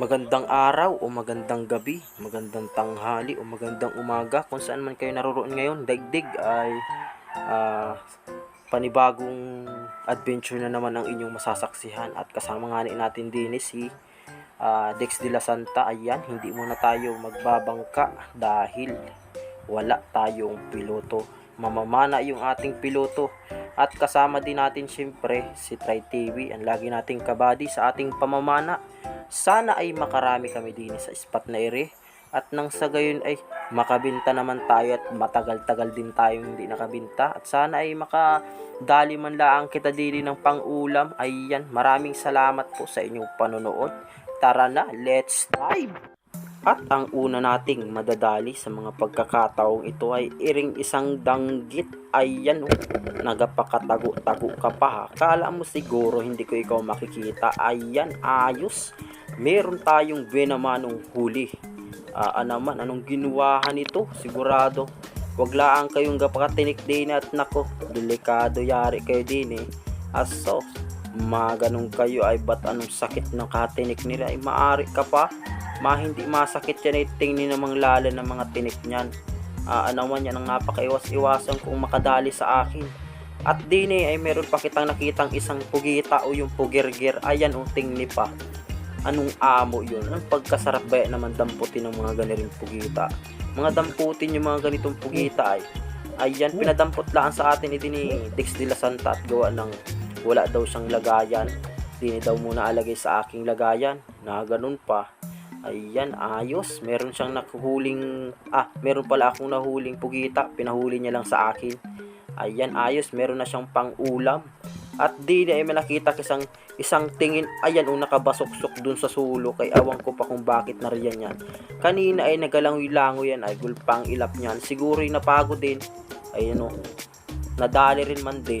Magandang araw o magandang gabi, magandang tanghali o magandang umaga kung saan man kayo naroon ngayon. Daigdig ay ah, panibagong adventure na naman ang inyong masasaksihan at kasama nga natin din si ah, Dex de la Santa. Ayan, hindi muna tayo magbabangka dahil wala tayong piloto. Mamamana yung ating piloto at kasama din natin syempre si Tri TV, ang lagi nating kabady sa ating pamamana. Sana ay makarami kami din sa spot na ere at nang sa gayon ay makabinta naman tayo at matagal-tagal din tayong hindi nakabinta at sana ay makadali man lang kita din ng pang-ulam. Ayan, maraming salamat po sa inyong panonood. Tara na, let's dive! At ang una nating madadali sa mga pagkakataong ito ay iring isang danggit. Ayan, oh, nagapakatago-tago ka pa ha. Kala mo siguro hindi ko ikaw makikita. Ayan, ayos. Meron tayong benamanong huli. Ah, naman, anong ginuwahan nito? Sigurado. Wag lang kayong gapakatinik din at nako, delikado yari kayo din eh. Aso, maganong kayo ay ba't anong sakit ng katinik nila ay maari ka pa ma hindi masakit yan ay tingnin namang lala ng mga tinik niyan Ah, ano man yan ang napakaiwas-iwasan kung makadali sa akin at din eh, ay meron pa kitang nakitang isang pugita o yung pugirgir ayan o tingni pa anong amo yun ang pagkasarap ba naman damputin ng mga ganiring pugita mga damputin yung mga ganitong pugita ay ayan pinadampot lang sa atin ito ni Dix de la Santa at gawa ng wala daw siyang lagayan Dini daw muna alagay sa aking lagayan na ganun pa Ayan, ayos. Meron siyang nakuhuling, ah, meron pala akong nahuling pugita. Pinahuli niya lang sa akin. Ayan, ayos. Meron na siyang pang-ulam. At di na ay may nakita isang, tingin. Ayan, o nakabasuksok dun sa sulo. Kay awan ko pa kung bakit nariyan yan. Kanina ay nagalangoy-langoy yan. Ay gulpang ilap niyan. Siguro ay napagod din. Ayan o. Nadali rin man din.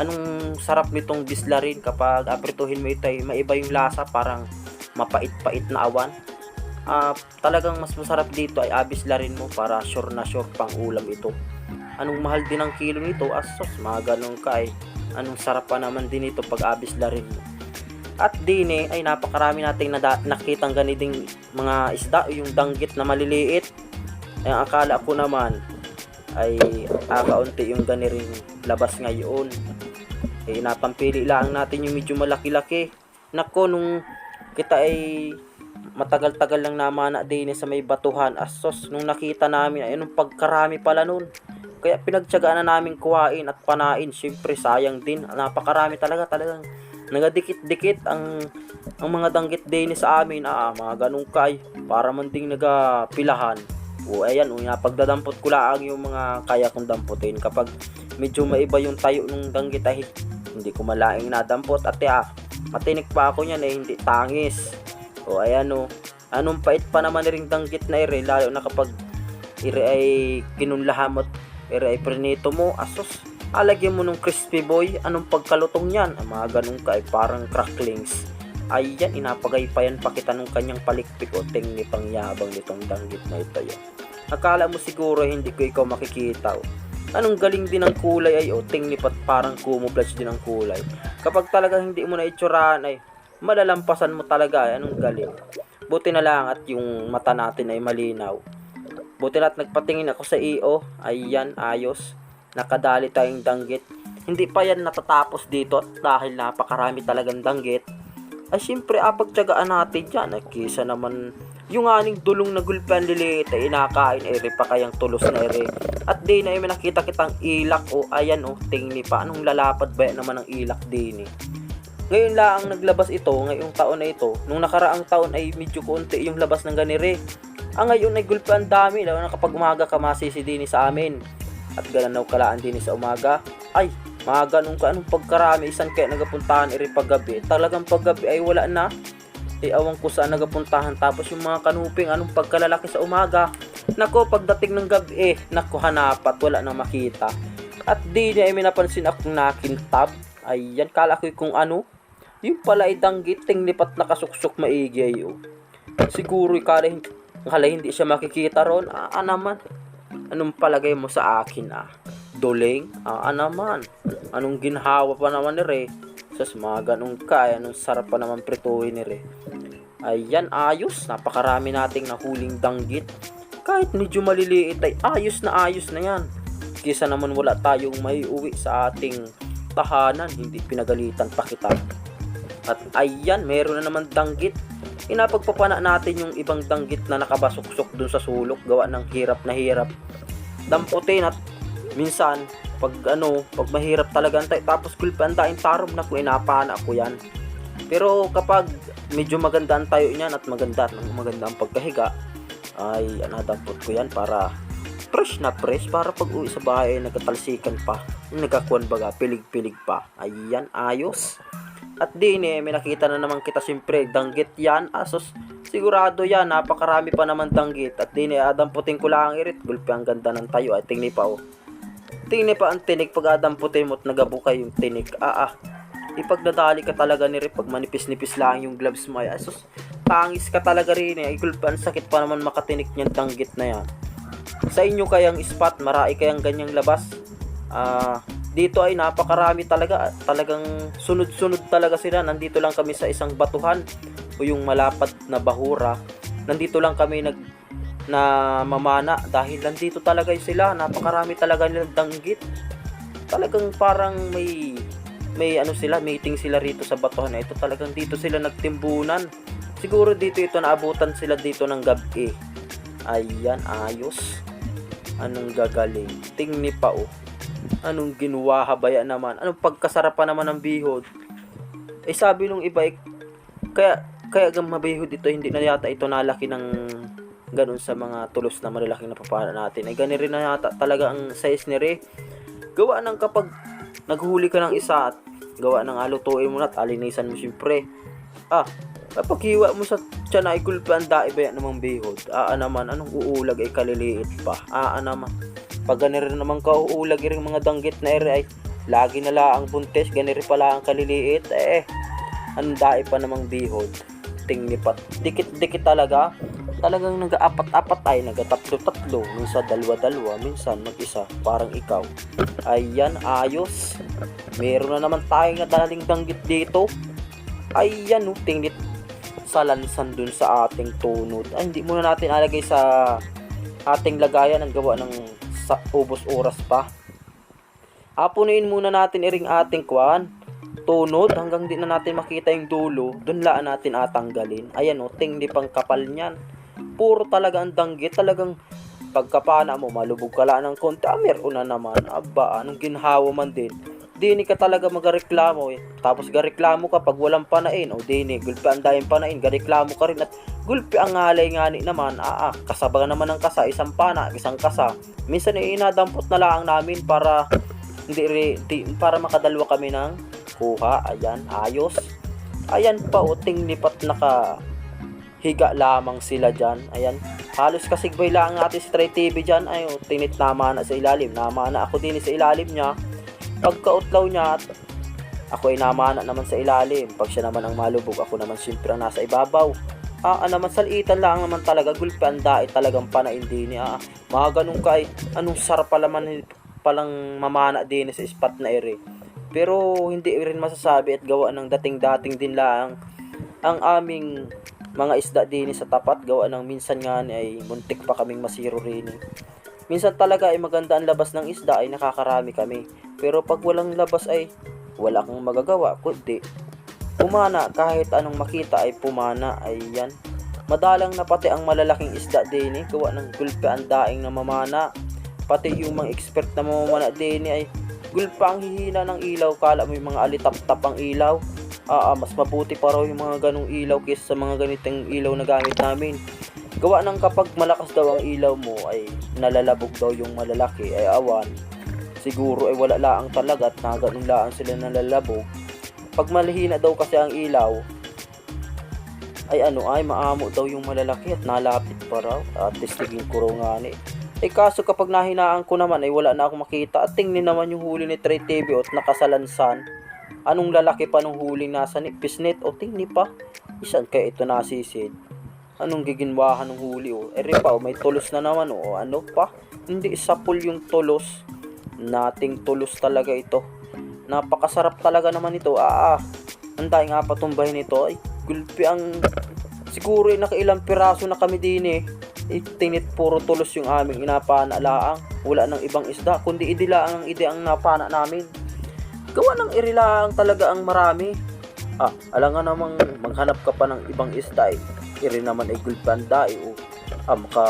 Anong sarap nitong bisla rin kapag aprituhin mo ito ay maiba yung lasa. Parang mapait-pait na awan. Ah, talagang mas masarap dito ay abisla rin mo para sure na sure pang ulam ito. Anong mahal din ang kilo nito? Asos, mga ganun ka ay. Anong sarap pa naman din ito pag abisla rin mo. At din eh, ay napakarami nating nada- nakitang ganiting mga isda, yung danggit na maliliit. Ang akala ko naman ay kakaunti yung ganiring labas ngayon. Eh, napampili lang natin yung medyo malaki-laki. Nako, nung kita ay matagal-tagal lang namana din sa may batuhan. Asos nung nakita namin ay anong pagkarami pala nun. Kaya pinagtyagaan na namin kuhain at panain. Syempre sayang din. Napakarami talaga talagang nagadikit-dikit ang ang mga danggit din sa amin. Ah mga ganong kay para man ding nagapilahan. O ayan o pagdadampot ko lang yung mga kaya kong damputin kapag medyo maiba yung tayo ng danggit ay hindi ko malaing nadampot at ah matinik pa ako niyan eh hindi tangis o ayan o. Anong pait pa naman na rin danggit na ire lalo na kapag ire ay kinunlahamot ire ay prinito mo. Asos alagyan mo nung crispy boy. Anong pagkalutong yan? Ang mga ganun ka ay parang cracklings. Ayan inapagaypayan pa kita nung kanyang palikpik o tingni pang yabang nitong danggit na ito yun akala mo siguro hindi ko ikaw makikita o. Anong galing din ng kulay ay o tingni pat parang camouflage din ang kulay. Kapag talaga hindi mo na itsurahan ay malalampasan mo talaga ay anong galing. Buti na lang at yung mata natin ay malinaw. Buti na at nagpatingin ako sa iyo. Ayan, ayos. Nakadali tayong danggit. Hindi pa yan natatapos dito dahil napakarami talagang danggit. Ay syempre apagtyagaan natin yan. Kisa naman yung aning dulong na gulpan liliit ay inakain ere pa kayang tulos na ere. At di na ay nakita kitang ilak o ayan o tingni pa. Anong lalapad ba yan naman ang ilak din eh. Ngayon lang ang naglabas ito, ngayong taon na ito. Nung nakaraang taon ay medyo konti yung labas ng ganire. Ang ngayon ay gulpan dami, lalo na kapag umaga ka masisi din sa amin. At gananaw kalaan din sa umaga. Ay, mga ganun ka anong pagkarami isan kaya nagapuntahan iri paggabi? Talagang paggabi ay wala na. Eh awan ko saan nagapuntahan. Tapos yung mga kanuping anong pagkalalaki sa umaga? Nako pagdating ng gabi eh nako hanapat. Wala nang makita. At di niya ay may napansin akong nakintab ayan kala ko kung ano yung pala ay danggit tinglipat nakasuksok maigi ay oh. siguro kala hindi, kala hindi siya makikita ron ah, ah anong palagay mo sa akin ah Duling? Ah, ah. Anong ginhawa pa naman ni Re? Sas mga ganun ka, eh. anong sarap pa naman prituhin ni Re. Ayan, ayos. Napakarami nating nahuling danggit. Kahit medyo maliliit ay ayos na ayos na yan. Kisa naman wala tayong may uwi sa ating tahanan, hindi pinagalitan pa kita. At ayan, meron na naman danggit. Inapagpapana natin yung ibang danggit na nakabasuksok dun sa sulok, gawa ng hirap na hirap. Damputin at minsan pag ano, pag mahirap talaga antay tapos gulpan daing tarom na ko inapana ko yan. Pero kapag medyo maganda ang tayo niyan at maganda maganda ang pagkahiga, ay anadampot ko yan para fresh na fresh para pag uwi sa bahay ay nagkatalsikan pa. Nagkakuan baga, pilig-pilig pa. Ayan, ayos. At din eh, may nakita na naman kita siyempre, danggit yan. Asos, sigurado yan, napakarami pa naman danggit. At din eh, adamputin ko lang ang irit. Gulpi ang ganda ng tayo. Ay, tingni pa oh. Tingni pa ang tinik pag adamputin mo at nagabukay yung tinik. Ah ah. Ipagdadali ka talaga ni Rip pag manipis-nipis lang yung gloves mo. Ay, asos, tangis ka talaga rin eh. Ay, gulpi, ang sakit pa naman makatinik niyan danggit na yan. Sa inyo kayang spot, marami kayang ganyang labas. Ah, dito ay napakarami talaga. Talagang sunod-sunod talaga sila. Nandito lang kami sa isang batuhan o yung malapad na bahura. Nandito lang kami nag na mamana dahil nandito talaga sila. Napakarami talaga nilang danggit. Talagang parang may may ano sila, meeting sila rito sa batuhan na ito. Talagang dito sila nagtimbunan. Siguro dito ito naabutan sila dito ng gabi. Ayan, ayos. Anong gagaling? Tingni pa oh. Anong ginawa habaya naman? Anong pagkasarapan naman ng bihod? Eh sabi nung iba, eh, kaya kaya gang mabihod ito, hindi na yata ito nalaki ng ganun sa mga tulos na malalaking napapala natin. Ay ganun rin na yata talaga ang size ni Re. Gawa ng kapag naghuli ka ng isa at gawa ng alutuin mo na at alinisan mo siyempre. Ah, kapag hiwa mo sa tiyan ay kulpan dae ba yan namang bihod? Aa naman, anong uulag ay kaliliit pa? Aa naman. Pag ganun rin naman ka uulag rin mga danggit na ere ay lagi na lang ang buntes, ganun rin pala ang kaliliit. Eh, ang dae pa namang bihod. Tingnipat. Dikit-dikit talaga. Talagang nag-aapat-apat ay nagatatlo-tatlo. Minsan dalawa-dalawa, minsan mag-isa. Parang ikaw. Ayan, ayos. Meron na naman tayong nadaling danggit dito. Ayan, no, tingnit sa lansan dun sa ating tunod. Ay, hindi muna natin alagay sa ating lagayan ang gawa ng sa ubos oras pa. Apunuin muna natin iring ating kwan. Tunod hanggang di na natin makita yung dulo. Dun laan natin atanggalin. Ayan o, tingni pang kapal niyan. Puro talaga ang danggit. Talagang pagkapana mo, malubog ka lang ng konti. Ah, meron na naman. Aba, anong ginhawa man din. Dini ka talaga magareklamo eh. Tapos gareklamo ka pag walang panain. O dini, gulpi ang dahil panain. Gareklamo ka rin at gulpi ang ngalay ngani naman. Ah, ah, kasaba naman ng kasa. Isang pana, isang kasa. Minsan eh, inadampot na lang namin para hindi re, di, para makadalwa kami ng kuha. Ayan, ayos. Ayan pa, uting lipat naka higa lamang sila dyan. Ayan. Halos kasigbay lang natin si Try TV dyan. Ay, tinit nama na sa ilalim. Nama na ako din sa ilalim niya. Pagkautlaw niya, ako ay namana naman sa ilalim. Pag siya naman ang malubog, ako naman siyempre ang nasa ibabaw. Ah, ah, naman salitan lang naman talaga gulpi ang dait talagang panain din niya. Ah, mga ganun kay anong sarap pala man palang mamana din sa spot na ere. Pero hindi rin masasabi at gawa ng dating-dating din lang ang aming mga isda din sa tapat gawa ng minsan nga ay muntik pa kaming masiro rin. Minsan talaga ay maganda ang labas ng isda ay nakakarami kami. Pero pag walang labas ay wala kang magagawa kundi pumana kahit anong makita ay pumana ay yan. Madalang na pati ang malalaking isda din eh, gawa ng gulpe ang daing na mamana. Pati yung mga expert na mamamana din eh, ay gulpa ang hihina ng ilaw kala mo yung mga alitap-tap ang ilaw. Ah, ah, mas mabuti pa raw yung mga ganong ilaw kaysa sa mga ganitong ilaw na gamit namin. Gawa ng kapag malakas daw ang ilaw mo ay nalalabog daw yung malalaki ay awan. Siguro ay wala laang talaga at naganon laang sila nalalabog. Pag malihina daw kasi ang ilaw, ay ano ay maamo daw yung malalaki at nalapit pa raw. At testigin ko raw nga ni. Eh kaso kapag nahinaan ko naman ay wala na akong makita. At tingnin naman yung huli ni Trey TV at nakasalansan. Anong lalaki pa nung huli nasa ni Pisnet? O tingni pa. Isan kaya ito nasisid. Anong giginwahan ng huli o? Eri pa o may tulos na naman o ano pa? Hindi sapul yung tulos nating tulos talaga ito. Napakasarap talaga naman ito. Ah, ah. ang daing apatumbahin ito ay gulpi ang siguro ay nakailang piraso na kami din eh. Itinit puro tulos yung aming inapana laang wala nang ibang isda kundi idilaang ang ide ang napana namin. Gawa ng irilaang talaga ang marami. Ah alam nga namang maghanap ka pa ng ibang isda eh. Iri naman ay gulpanda eh o ah maka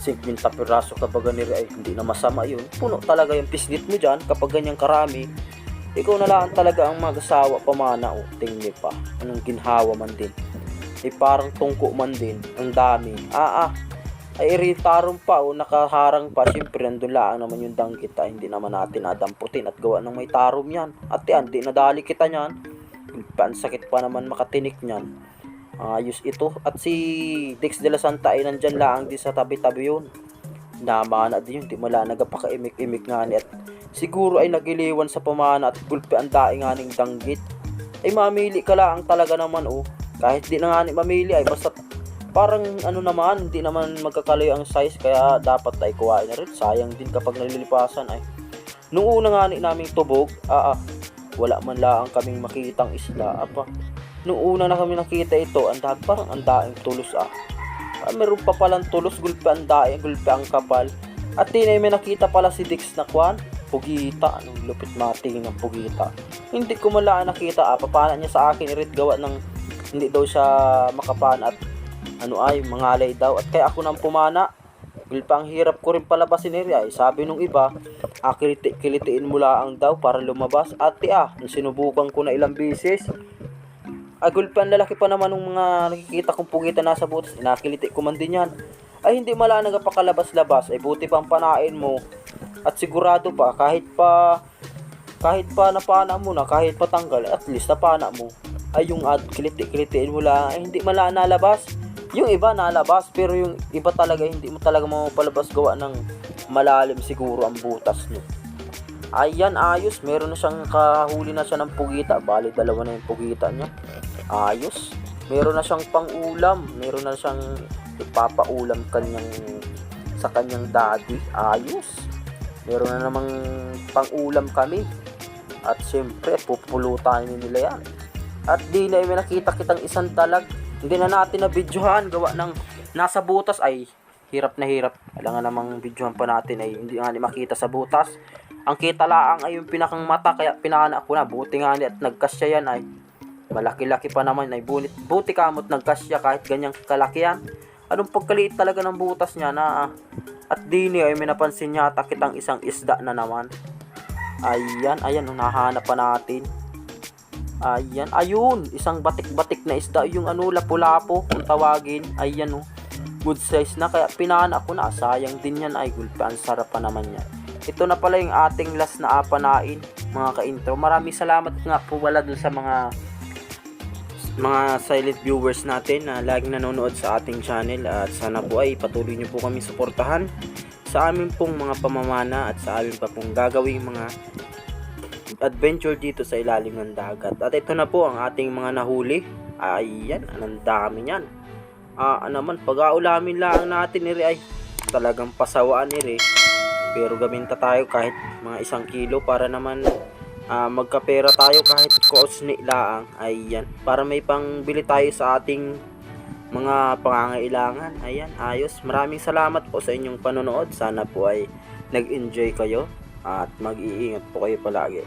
50 piraso kapag ganiri? Ay hindi na masama yun. Puno talaga yung pisnit mo dyan kapag ganyang karami. Ikaw na lang talaga ang mag-asawa pamana o tingni pa. Anong ginhawa man din. Ay parang tungko man din. Ang dami. Ah ah. Ay iritaron pa o nakaharang pa. Syempre nandun lang naman yung danggit ah, hindi naman natin adamputin at gawa ng may tarom yan. At yan di nadali kita nyan pansakit pa naman makatinik nyan ayos ito. At si Dix de la Santa ay nandyan lang di sa tabi-tabi yun. Namana din yun. Di mala nagapaka-imik-imik nga ni. At siguro ay nagiliwan sa pamana at gulpi ang daing nga danggit. Ay mamili ka lang talaga naman oh. Kahit di na nga ni mamili ay basta parang ano naman hindi naman magkakalayo ang size kaya dapat ay kuhain na rin. Sayang din kapag nalilipasan ay. Nung una nga ni naming tubog ah, ah wala man lang kaming makitang isla apa nung una na kami nakita ito ang dami parang ang daing tulos ah Ah, meron pa palang tulos, gulpe ang daing, gulpe ang kapal. At tinay may nakita pala si Dix na kwan, pugita, anong lupit mating ng pugita. Hindi ko mala nakita, ah, papana niya sa akin, irit gawa ng hindi daw siya makapana at ano ay, mangalay daw. At kaya ako nang pumana, ang hirap ko rin palabasin area. Ay, sabi nung iba, ah, kiliti, kilitiin mo lang daw para lumabas. Ate ah, sinubukan ko na ilang beses, Agul pa ang lalaki pa naman ng mga nakikita kong pugita nasa butas. Inakiliti ko man din yan. Ay hindi mala nagapakalabas-labas. Ay buti pang panain mo. At sigurado pa kahit pa kahit pa napana mo na, kahit patanggal, at least napana mo. Ay yung ad kiliti-kilitiin mo lang. Ay hindi mala nalabas. Yung iba nalabas pero yung iba talaga hindi mo talaga mapalabas gawa ng malalim siguro ang butas nyo. Ayan, ayos. Meron na siyang kahuli na siya ng pugita. Bali, dalawa na yung pugita niya. Ayos. Meron na siyang pang-ulam. Meron na siyang ipapaulam kanyang sa kanyang daddy. Ayos. Meron na namang pang-ulam kami. At siyempre, pupulutan nila yan. At di na may nakita kitang isang dalag. Hindi na natin na videohan. Gawa ng nasa butas ay hirap na hirap. Kailangan namang videohan pa natin ay hindi nga ni makita sa butas. Ang kita laang ay yung pinakang mata kaya pinana ko na. Buti nga ni at nagkasya yan ay malaki-laki pa naman ay bunit. Buti kamot nagkasya kahit ganyang kalaki yan. Anong pagkaliit talaga ng butas niya na ah. at dini ay may napansin yata kitang isang isda na naman. Ayan, ayan, nahanap pa natin. Ayan, ayun, isang batik-batik na isda, yung ano, lapu-lapo, kung tawagin. Ayan, oh, good size na, kaya pinana ko na, sayang din yan, ay, gulpa, ang sarap pa naman yan. Ito na pala yung ating last na apanain, mga ka-intro. Maraming salamat nga po wala dun sa mga mga silent viewers natin na laging nanonood sa ating channel at sana po ay patuloy nyo po kami suportahan sa amin pong mga pamamana at sa amin pa pong gagawing mga adventure dito sa ilalim ng dagat. At ito na po ang ating mga nahuli. Ayan, anong dami niyan. Ah, ano naman, pag-aulamin lang natin iri ay talagang pasawaan iri. Pero gaminta tayo kahit mga isang kilo para naman ah, magkapera tayo kahit kaosni laang. Ayan, para may pangbili tayo sa ating mga pangangailangan. Ayan, ayos. Maraming salamat po sa inyong panonood. Sana po ay nag-enjoy kayo at mag-iingat po kayo palagi.